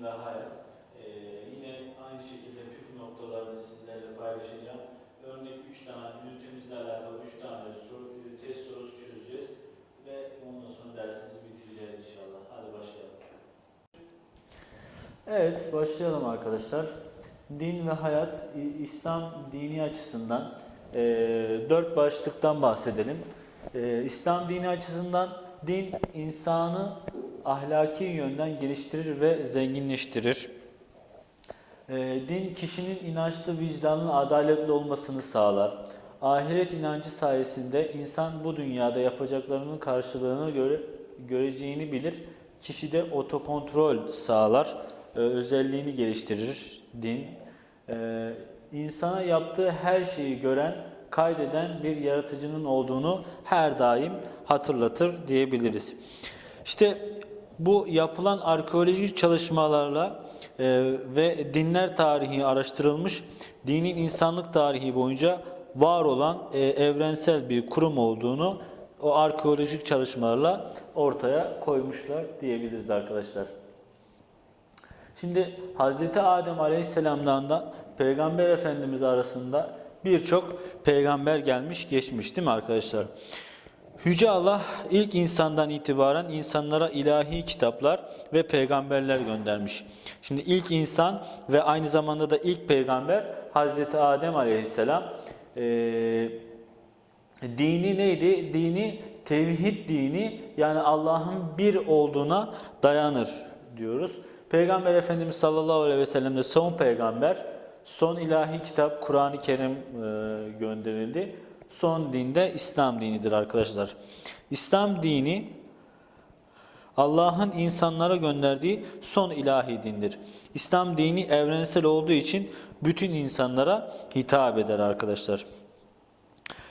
Minna Hayat. Ee, yine aynı şekilde püf noktalarını sizlerle paylaşacağım. Örnek 3 tane ünitemizle alakalı 3 tane soru, e, test sorusu çözeceğiz ve ondan sonra dersimizi bitireceğiz inşallah. Hadi başlayalım. Evet, başlayalım arkadaşlar. Din ve hayat, İslam dini açısından e, dört başlıktan bahsedelim. E, İslam dini açısından din insanı ahlaki yönden geliştirir ve zenginleştirir. E, din kişinin inançlı, vicdanlı, adaletli olmasını sağlar. Ahiret inancı sayesinde insan bu dünyada yapacaklarının karşılığını göre, göreceğini bilir. Kişide otokontrol sağlar, e, özelliğini geliştirir din. E, insana yaptığı her şeyi gören, kaydeden bir yaratıcının olduğunu her daim hatırlatır diyebiliriz. İşte bu yapılan arkeolojik çalışmalarla e, ve dinler tarihi araştırılmış, dinin insanlık tarihi boyunca var olan e, evrensel bir kurum olduğunu o arkeolojik çalışmalarla ortaya koymuşlar diyebiliriz arkadaşlar. Şimdi Hz. Adem Aleyhisselam'dan da Peygamber Efendimiz arasında birçok peygamber gelmiş geçmiş değil mi arkadaşlar? Yüce Allah ilk insandan itibaren insanlara ilahi kitaplar ve peygamberler göndermiş. Şimdi ilk insan ve aynı zamanda da ilk peygamber Hazreti Adem Aleyhisselam. Ee, dini neydi? Dini tevhid dini yani Allah'ın bir olduğuna dayanır diyoruz. Peygamber Efendimiz sallallahu aleyhi ve sellem de son peygamber, son ilahi kitap Kur'an-ı Kerim e, gönderildi. Son dinde İslam dinidir arkadaşlar. İslam dini Allah'ın insanlara gönderdiği son ilahi dindir. İslam dini evrensel olduğu için bütün insanlara hitap eder arkadaşlar.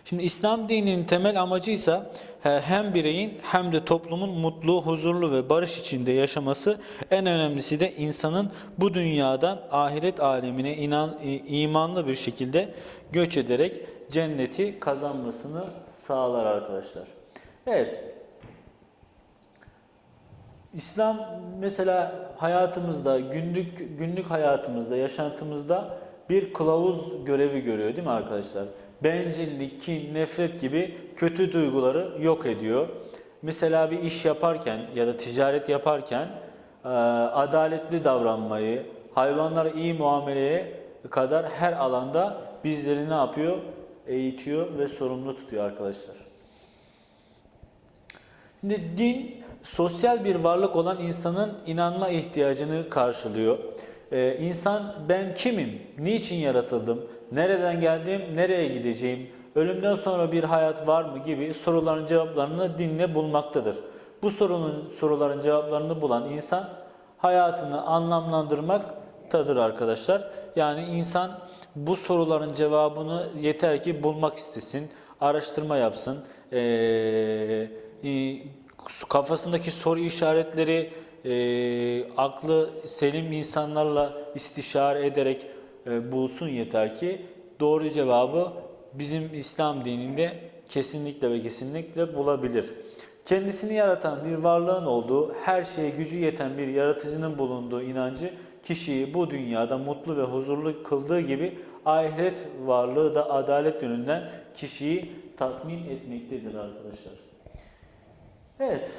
Şimdi İslam dininin temel amacı ise hem bireyin hem de toplumun mutlu, huzurlu ve barış içinde yaşaması en önemlisi de insanın bu dünyadan ahiret alemine inan, imanlı bir şekilde göç ederek cenneti kazanmasını sağlar arkadaşlar. Evet. İslam mesela hayatımızda, günlük günlük hayatımızda, yaşantımızda bir kılavuz görevi görüyor değil mi arkadaşlar? Bencillik, kin, nefret gibi kötü duyguları yok ediyor. Mesela bir iş yaparken ya da ticaret yaparken e, adaletli davranmayı, hayvanlara iyi muameleye kadar her alanda bizleri ne yapıyor? Eğitiyor ve sorumlu tutuyor arkadaşlar. Şimdi din sosyal bir varlık olan insanın inanma ihtiyacını karşılıyor. Ee, insan ben kimim, niçin yaratıldım, nereden geldim, nereye gideceğim, ölümden sonra bir hayat var mı gibi soruların cevaplarını dinle bulmaktadır. Bu sorunun soruların cevaplarını bulan insan hayatını anlamlandırmaktadır arkadaşlar. Yani insan bu soruların cevabını yeter ki bulmak istesin, araştırma yapsın, ee, e, kafasındaki soru işaretleri e, aklı selim insanlarla istişare ederek e, bulsun yeter ki doğru cevabı bizim İslam dininde kesinlikle ve kesinlikle bulabilir. Kendisini yaratan bir varlığın olduğu, her şeye gücü yeten bir yaratıcının bulunduğu inancı kişiyi bu dünyada mutlu ve huzurlu kıldığı gibi ahiret varlığı da adalet yönünden kişiyi tatmin etmektedir arkadaşlar. Evet.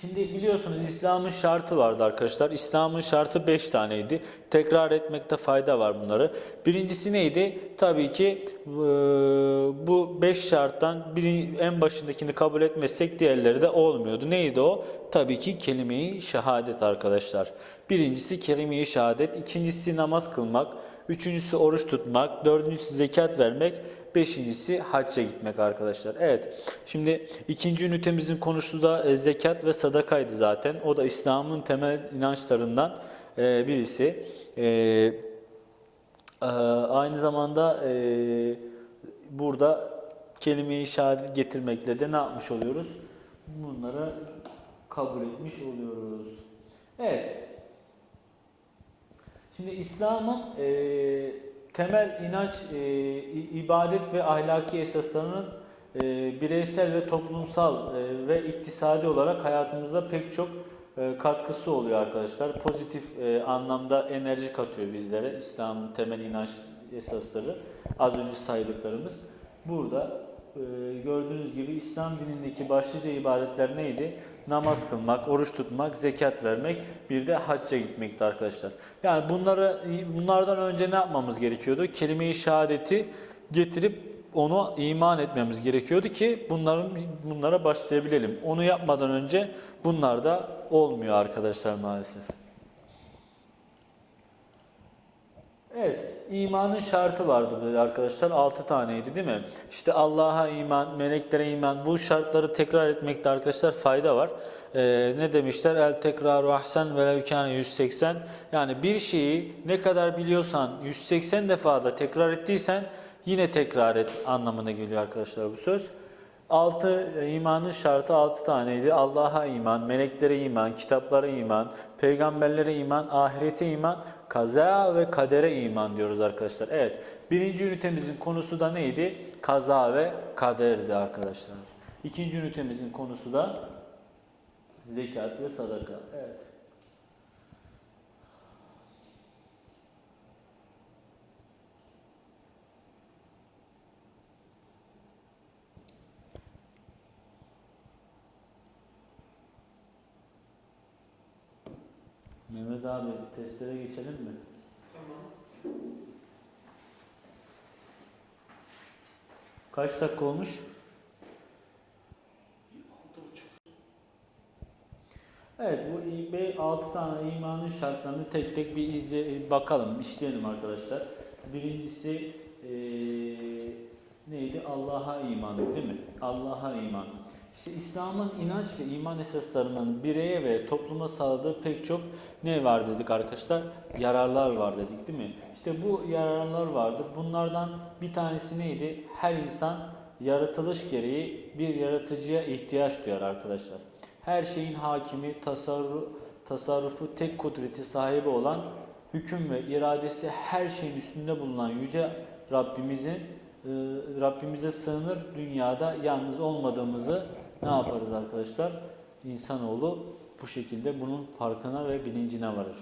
Şimdi biliyorsunuz İslam'ın şartı vardı arkadaşlar. İslam'ın şartı 5 taneydi. Tekrar etmekte fayda var bunları. Birincisi neydi? Tabii ki bu 5 şarttan biri, en başındakini kabul etmezsek diğerleri de olmuyordu. Neydi o? Tabii ki kelime-i şehadet arkadaşlar. Birincisi kelime-i şehadet, ikincisi namaz kılmak, üçüncüsü oruç tutmak, dördüncüsü zekat vermek, Beşincisi hacca gitmek arkadaşlar. Evet. Şimdi ikinci ünitemizin konusu da e, zekat ve sadakaydı zaten. O da İslam'ın temel inançlarından e, birisi. E, aynı zamanda burada kelime-i şehadet getirmekle de ne yapmış oluyoruz? Bunları kabul etmiş oluyoruz. Evet. Şimdi İslam'ın e, temel inanç, e, ibadet ve ahlaki esaslarının e, bireysel ve toplumsal e, ve iktisadi olarak hayatımıza pek çok e, katkısı oluyor arkadaşlar. Pozitif e, anlamda enerji katıyor bizlere İslam'ın temel inanç esasları. Az önce saydıklarımız burada gördüğünüz gibi İslam dinindeki başlıca ibadetler neydi? Namaz kılmak, oruç tutmak, zekat vermek, bir de hacca gitmekti arkadaşlar. Yani bunları bunlardan önce ne yapmamız gerekiyordu? Kelime-i şehadeti getirip onu iman etmemiz gerekiyordu ki bunların bunlara başlayabilelim. Onu yapmadan önce bunlar da olmuyor arkadaşlar maalesef. Evet, imanın şartı vardı böyle arkadaşlar. 6 taneydi değil mi? İşte Allah'a iman, meleklere iman. Bu şartları tekrar etmekte arkadaşlar fayda var. Ee, ne demişler? El tekraru ahsen ve levkâne 180. Yani bir şeyi ne kadar biliyorsan 180 defa da tekrar ettiysen yine tekrar et anlamına geliyor arkadaşlar bu söz. Altı imanın şartı altı taneydi. Allah'a iman, meleklere iman, kitaplara iman, peygamberlere iman, ahirete iman, kaza ve kadere iman diyoruz arkadaşlar. Evet, birinci ünitemizin konusu da neydi? Kaza ve kaderdi arkadaşlar. İkinci ünitemizin konusu da zekat ve sadaka. Evet. Mehmet abi testlere geçelim mi? Tamam. Kaç dakika olmuş? Evet bu 6 tane imanın şartlarını tek tek bir izle bakalım, işleyelim arkadaşlar. Birincisi eee, neydi? Allah'a iman değil mi? Allah'a iman. İşte İslam'ın inanç ve iman esaslarının bireye ve topluma sağladığı pek çok ne var dedik arkadaşlar? Yararlar var dedik değil mi? İşte bu yararlar vardır. Bunlardan bir tanesi neydi? Her insan yaratılış gereği bir yaratıcıya ihtiyaç duyar arkadaşlar. Her şeyin hakimi, tasarru, tasarrufu, tek kudreti sahibi olan, hüküm ve iradesi her şeyin üstünde bulunan yüce Rabbimizin e, Rabbimize sığınır dünyada yalnız olmadığımızı ne yaparız arkadaşlar? İnsanoğlu bu şekilde bunun farkına ve bilincine varır.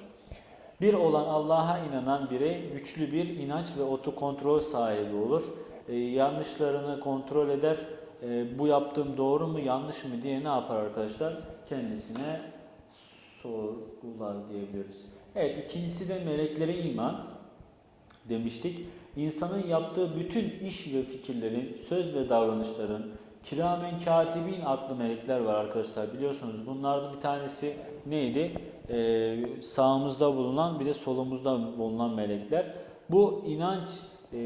Bir olan Allah'a inanan birey güçlü bir inanç ve otokontrol sahibi olur. Ee, yanlışlarını kontrol eder. Ee, bu yaptığım doğru mu yanlış mı diye ne yapar arkadaşlar? Kendisine sorgular diyebiliriz. Evet ikincisi de meleklere iman demiştik. İnsanın yaptığı bütün iş ve fikirlerin, söz ve davranışların, kiramen katibin adlı melekler var arkadaşlar biliyorsunuz. Bunlardan bir tanesi neydi? Ee, sağımızda bulunan bir de solumuzda bulunan melekler. Bu inanç e,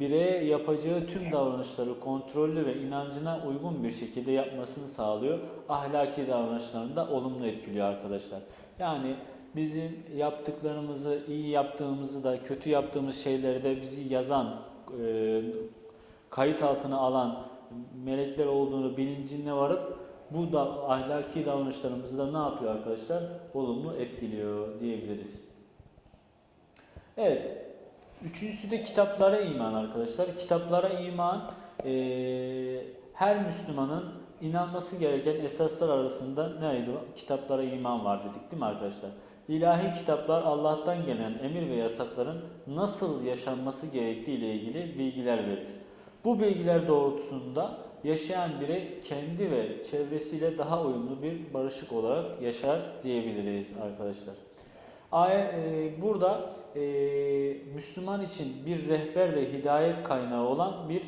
bireye yapacağı tüm davranışları kontrollü ve inancına uygun bir şekilde yapmasını sağlıyor. Ahlaki davranışlarını da olumlu etkiliyor arkadaşlar. Yani bizim yaptıklarımızı, iyi yaptığımızı da kötü yaptığımız şeyleri de bizi yazan, e, kayıt altına alan melekler olduğunu bilincine varıp bu da ahlaki davranışlarımızı da ne yapıyor arkadaşlar? Olumlu etkiliyor diyebiliriz. Evet. Üçüncüsü de kitaplara iman arkadaşlar. Kitaplara iman eee, her Müslümanın inanması gereken esaslar arasında neydi? Kitaplara iman var dedik değil mi arkadaşlar? İlahi kitaplar Allah'tan gelen emir ve yasakların nasıl yaşanması gerektiği ile ilgili bilgiler verir. Bu bilgiler doğrultusunda yaşayan birey kendi ve çevresiyle daha uyumlu bir barışık olarak yaşar diyebiliriz arkadaşlar. E, Burada e, Müslüman için bir rehber ve hidayet kaynağı olan bir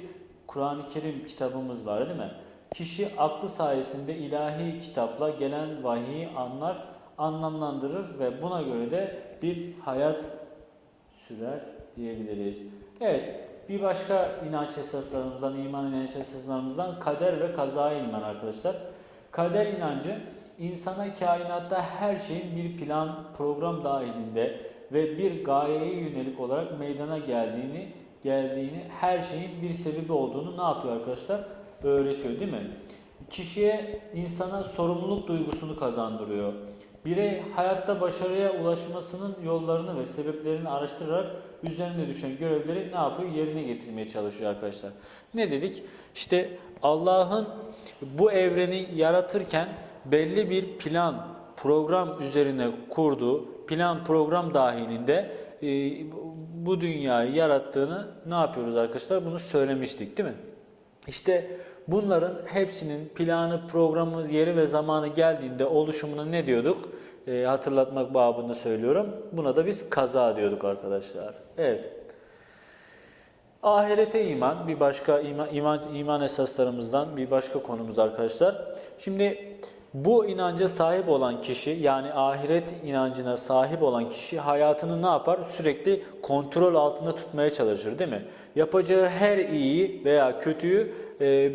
Kur'an-ı Kerim kitabımız var değil mi? Kişi aklı sayesinde ilahi kitapla gelen vahiyi anlar, anlamlandırır ve buna göre de bir hayat sürer diyebiliriz. Evet, bir başka inanç esaslarımızdan, iman inanç esaslarımızdan kader ve kazaya iman arkadaşlar. Kader inancı insana kainatta her şeyin bir plan, program dahilinde ve bir gayeye yönelik olarak meydana geldiğini, geldiğini, her şeyin bir sebebi olduğunu ne yapıyor arkadaşlar? Öğretiyor değil mi? Kişiye, insana sorumluluk duygusunu kazandırıyor. Birey hayatta başarıya ulaşmasının yollarını ve sebeplerini araştırarak üzerine düşen görevleri ne yapıyor? Yerine getirmeye çalışıyor arkadaşlar. Ne dedik? İşte Allah'ın bu evreni yaratırken belli bir plan, program üzerine kurduğu plan program dahilinde e, bu dünyayı yarattığını ne yapıyoruz arkadaşlar? Bunu söylemiştik değil mi? İşte bunların hepsinin planı, programı, yeri ve zamanı geldiğinde oluşumuna ne diyorduk? Ee, hatırlatmak babında söylüyorum. Buna da biz kaza diyorduk arkadaşlar. Evet. Ahirete iman bir başka iman, iman, iman esaslarımızdan bir başka konumuz arkadaşlar. Şimdi bu inanca sahip olan kişi yani ahiret inancına sahip olan kişi hayatını ne yapar? Sürekli kontrol altında tutmaya çalışır değil mi? Yapacağı her iyiyi veya kötüyü e,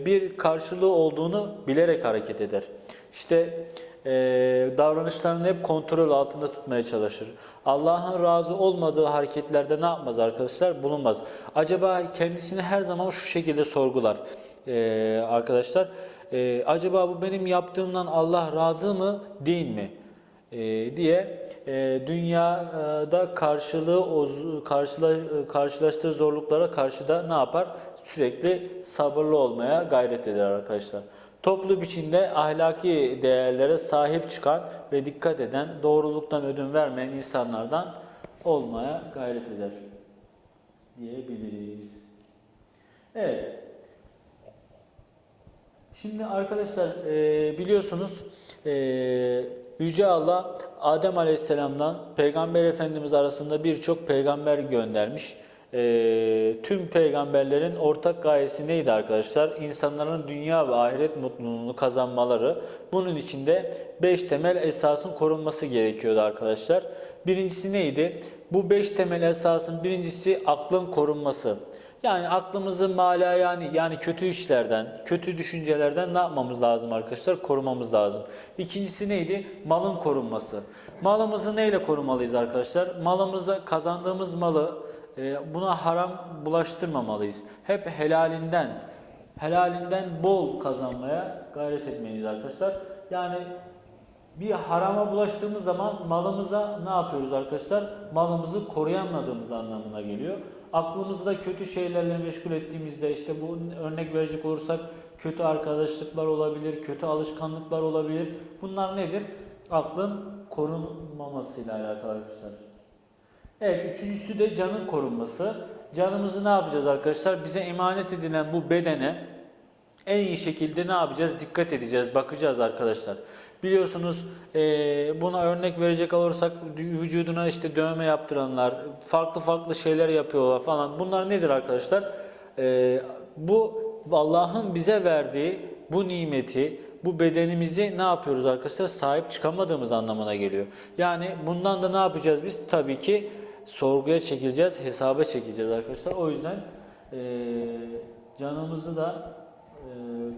bir karşılığı olduğunu bilerek hareket eder. İşte e, davranışlarını hep kontrol altında tutmaya çalışır. Allah'ın razı olmadığı hareketlerde ne yapmaz arkadaşlar? Bulunmaz. Acaba kendisini her zaman şu şekilde sorgular e, arkadaşlar. E, acaba bu benim yaptığımdan Allah razı mı değil mi? E, diye e, dünyada karşılığı karşılaştığı zorluklara karşı da ne yapar? Sürekli sabırlı olmaya gayret eder arkadaşlar. Toplu biçimde ahlaki değerlere sahip çıkan ve dikkat eden, doğruluktan ödün vermeyen insanlardan olmaya gayret eder diyebiliriz. Evet. Şimdi arkadaşlar e, biliyorsunuz e, Yüce Allah Adem Aleyhisselam'dan Peygamber Efendimiz arasında birçok peygamber göndermiş. E, tüm peygamberlerin ortak gayesi neydi arkadaşlar? İnsanların dünya ve ahiret mutluluğunu kazanmaları. Bunun içinde beş temel esasın korunması gerekiyordu arkadaşlar. Birincisi neydi? Bu beş temel esasın birincisi aklın korunması. Yani aklımızı mala yani yani kötü işlerden, kötü düşüncelerden ne yapmamız lazım arkadaşlar? Korumamız lazım. İkincisi neydi? Malın korunması. Malımızı neyle korumalıyız arkadaşlar? Malımızı kazandığımız malı buna haram bulaştırmamalıyız. Hep helalinden, helalinden bol kazanmaya gayret etmeliyiz arkadaşlar. Yani bir harama bulaştığımız zaman malımıza ne yapıyoruz arkadaşlar? Malımızı koruyamadığımız anlamına geliyor. Aklımızı da kötü şeylerle meşgul ettiğimizde işte bu örnek verecek olursak kötü arkadaşlıklar olabilir, kötü alışkanlıklar olabilir. Bunlar nedir? Aklın korunmamasıyla alakalı arkadaşlar. Evet, üçüncüsü de canın korunması. Canımızı ne yapacağız arkadaşlar? Bize emanet edilen bu bedene en iyi şekilde ne yapacağız? Dikkat edeceğiz, bakacağız arkadaşlar. Biliyorsunuz e, buna örnek verecek olursak vücuduna işte dövme yaptıranlar, farklı farklı şeyler yapıyorlar falan. Bunlar nedir arkadaşlar? E, bu Allah'ın bize verdiği bu nimeti, bu bedenimizi ne yapıyoruz arkadaşlar? Sahip çıkamadığımız anlamına geliyor. Yani bundan da ne yapacağız biz? Tabii ki sorguya çekileceğiz, hesaba çekeceğiz arkadaşlar. O yüzden e, canımızı da e,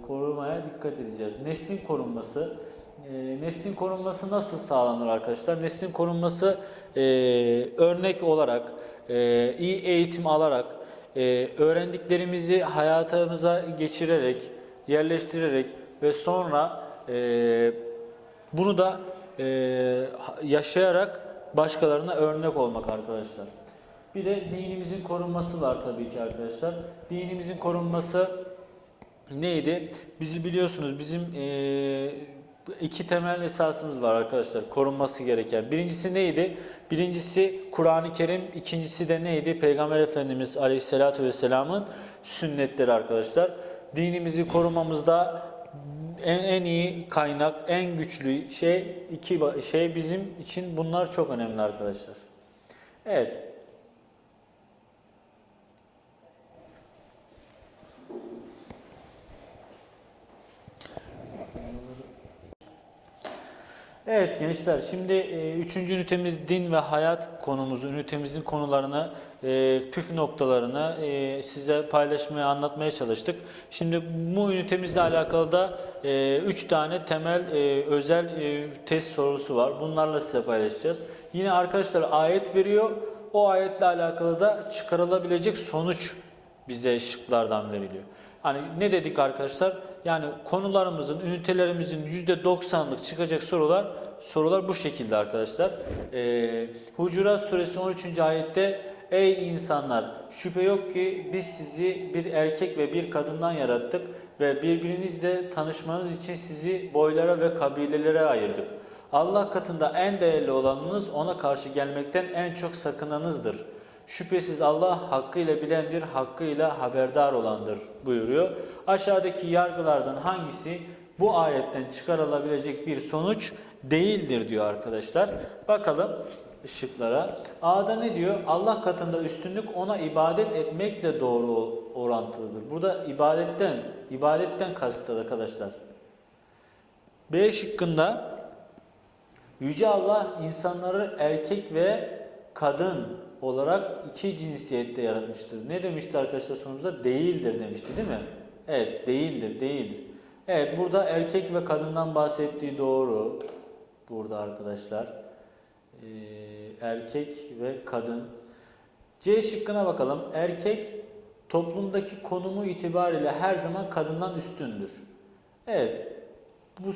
korumaya dikkat edeceğiz. Neslin korunması. E, neslin korunması nasıl sağlanır arkadaşlar? Neslin korunması e, örnek olarak, e, iyi eğitim alarak, e, öğrendiklerimizi hayatımıza geçirerek, yerleştirerek ve sonra e, bunu da e, yaşayarak başkalarına örnek olmak arkadaşlar. Bir de dinimizin korunması var tabii ki arkadaşlar. Dinimizin korunması neydi? Bizi biliyorsunuz bizim iki temel esasımız var arkadaşlar korunması gereken. Birincisi neydi? Birincisi Kur'an-ı Kerim, ikincisi de neydi? Peygamber Efendimiz Aleyhisselatü Vesselam'ın sünnetleri arkadaşlar. Dinimizi korumamızda en, en iyi kaynak, en güçlü şey iki şey bizim için bunlar çok önemli arkadaşlar. Evet. Evet gençler şimdi e, üçüncü ünitemiz din ve hayat konumuzu, ünitemizin konularını, e, püf noktalarını e, size paylaşmaya, anlatmaya çalıştık. Şimdi bu ünitemizle alakalı da e, üç tane temel e, özel e, test sorusu var. Bunlarla size paylaşacağız. Yine arkadaşlar ayet veriyor. O ayetle alakalı da çıkarılabilecek sonuç bize şıklardan veriliyor. Hani ne dedik arkadaşlar? Yani konularımızın, ünitelerimizin %90'lık çıkacak sorular sorular bu şekilde arkadaşlar. Ee, Hucurat suresi 13. ayette Ey insanlar şüphe yok ki biz sizi bir erkek ve bir kadından yarattık ve birbirinizle tanışmanız için sizi boylara ve kabilelere ayırdık. Allah katında en değerli olanınız ona karşı gelmekten en çok sakınanızdır. Şüphesiz Allah hakkıyla bilendir, hakkıyla haberdar olandır buyuruyor. Aşağıdaki yargılardan hangisi bu ayetten çıkarılabilecek bir sonuç değildir diyor arkadaşlar. Bakalım şıklara. A'da ne diyor? Allah katında üstünlük ona ibadet etmekle doğru orantılıdır. Burada ibadetten, ibadetten kastı arkadaşlar. B şıkkında Yüce Allah insanları erkek ve kadın olarak iki cinsiyette yaratmıştır. Ne demişti arkadaşlar sonumuzda? Değildir demişti değil mi? Evet değildir, değildir. Evet burada erkek ve kadından bahsettiği doğru. Burada arkadaşlar. Ee, erkek ve kadın. C şıkkına bakalım. Erkek toplumdaki konumu itibariyle her zaman kadından üstündür. Evet. Bu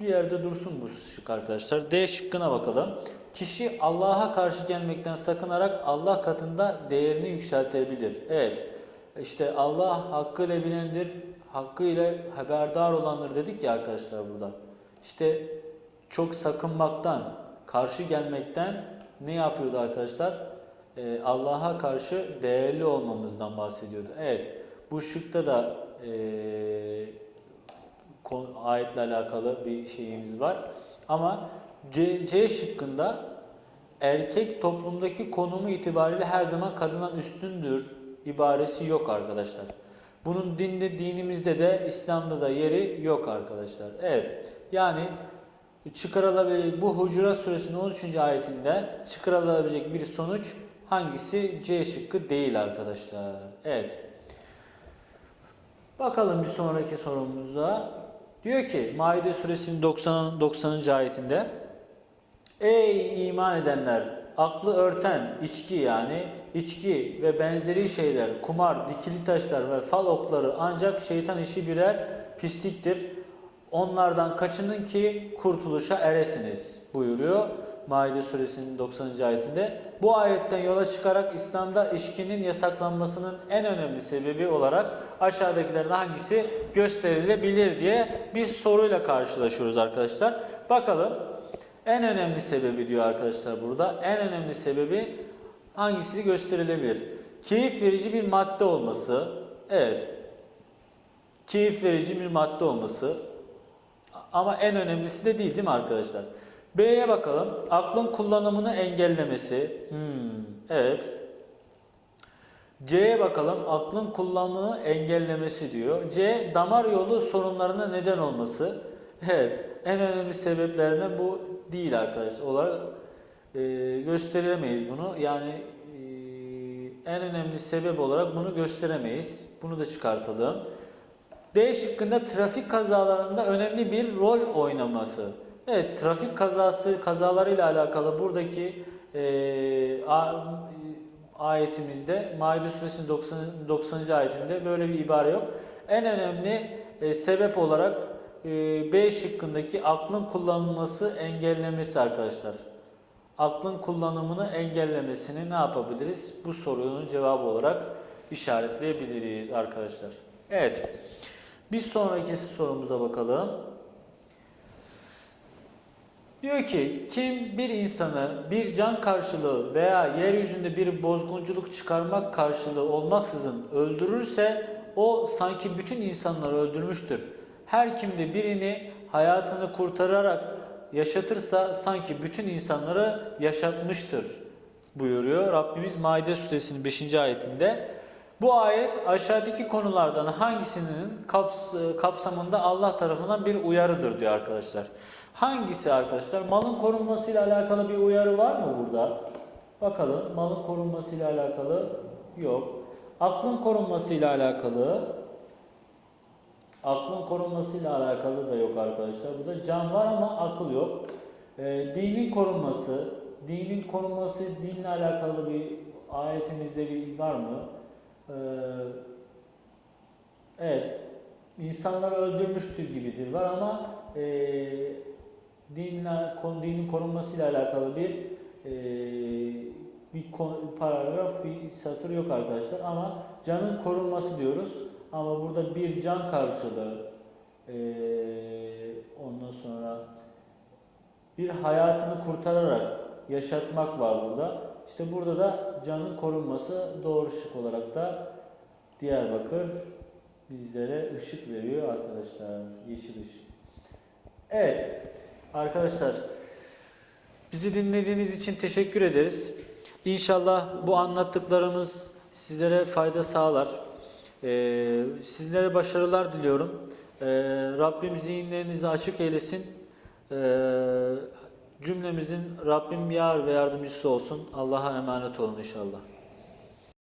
bir yerde dursun bu şık arkadaşlar. D şıkkına bakalım. Kişi Allah'a karşı gelmekten sakınarak Allah katında değerini yükseltebilir. Evet. İşte Allah hakkıyla bilendir, hakkıyla haberdar olandır dedik ya arkadaşlar burada. İşte çok sakınmaktan, karşı gelmekten ne yapıyordu arkadaşlar? Ee, Allah'a karşı değerli olmamızdan bahsediyordu. Evet. Bu şıkta da konu, ayetle alakalı bir şeyimiz var. Ama C, C şıkkında erkek toplumdaki konumu itibariyle her zaman kadından üstündür ibaresi yok arkadaşlar. Bunun dinde, dinimizde de İslam'da da yeri yok arkadaşlar. Evet. Yani çıkarılabilecek bu Hucurat suresinin 13. ayetinde çıkarılabilecek bir sonuç hangisi? C şıkkı değil arkadaşlar. Evet. Bakalım bir sonraki sorumuza. Diyor ki Maide suresinin 90. 90. ayetinde Ey iman edenler aklı örten içki yani içki ve benzeri şeyler, kumar, dikili taşlar ve fal okları ancak şeytan işi birer pisliktir. Onlardan kaçının ki kurtuluşa eresiniz buyuruyor Maide suresinin 90. ayetinde. Bu ayetten yola çıkarak İslam'da içkinin yasaklanmasının en önemli sebebi olarak aşağıdakilerden hangisi gösterilebilir diye bir soruyla karşılaşıyoruz arkadaşlar. Bakalım en önemli sebebi diyor arkadaşlar burada. En önemli sebebi hangisi gösterilebilir? Keyif verici bir madde olması. Evet. Keyif verici bir madde olması. Ama en önemlisi de değil değil mi arkadaşlar? B'ye bakalım. Aklın kullanımını engellemesi. Hmm, evet. C'ye bakalım. Aklın kullanımını engellemesi diyor. C. Damar yolu sorunlarına neden olması. Evet. En önemli sebeplerinden bu değil arkadaşlar. Olarak e, gösteremeyiz bunu. Yani e, en önemli sebep olarak bunu gösteremeyiz. Bunu da çıkartalım. D şıkkında trafik kazalarında önemli bir rol oynaması. Evet, trafik kazası kazalarıyla alakalı buradaki e, a, ayetimizde Maide suresinin 90. 90. ayetinde böyle bir ibare yok. En önemli e, sebep olarak e, B şıkkındaki aklın kullanılması engellemesi arkadaşlar. Aklın kullanımını engellemesini ne yapabiliriz? Bu sorunun cevabı olarak işaretleyebiliriz arkadaşlar. Evet. Bir sonraki sorumuza bakalım. Diyor ki kim bir insanı bir can karşılığı veya yeryüzünde bir bozgunculuk çıkarmak karşılığı olmaksızın öldürürse o sanki bütün insanları öldürmüştür. Her kim de birini hayatını kurtararak yaşatırsa sanki bütün insanları yaşatmıştır buyuruyor Rabbimiz Maide suresinin 5. ayetinde. Bu ayet aşağıdaki konulardan hangisinin kaps kapsamında Allah tarafından bir uyarıdır diyor arkadaşlar. Hangisi arkadaşlar? Malın korunmasıyla alakalı bir uyarı var mı burada? Bakalım malın korunmasıyla alakalı yok. Aklın korunmasıyla alakalı aklın korunmasıyla alakalı da yok arkadaşlar. Burada can var ama akıl yok. Ee, dinin korunması, dinin korunması dinle alakalı bir ayetimizde bir var mı? Ee, evet, insanları öldürmüştür gibidir var ama e, dinle, kon, dinin korunmasıyla alakalı bir e, bir paragraf, bir satır yok arkadaşlar ama canın korunması diyoruz ama burada bir can karşılığı e, ondan sonra bir hayatını kurtararak yaşatmak var burada. İşte burada da canın korunması doğru şık olarak da Diyarbakır bizlere ışık veriyor arkadaşlar. Yeşil ışık. Evet arkadaşlar bizi dinlediğiniz için teşekkür ederiz. İnşallah bu anlattıklarımız sizlere fayda sağlar. Ee, sizlere başarılar diliyorum. Ee, Rabbim zihinlerinizi açık eylesin. Ee, cümlemizin Rabbim yar ve yardımcısı olsun. Allah'a emanet olun inşallah.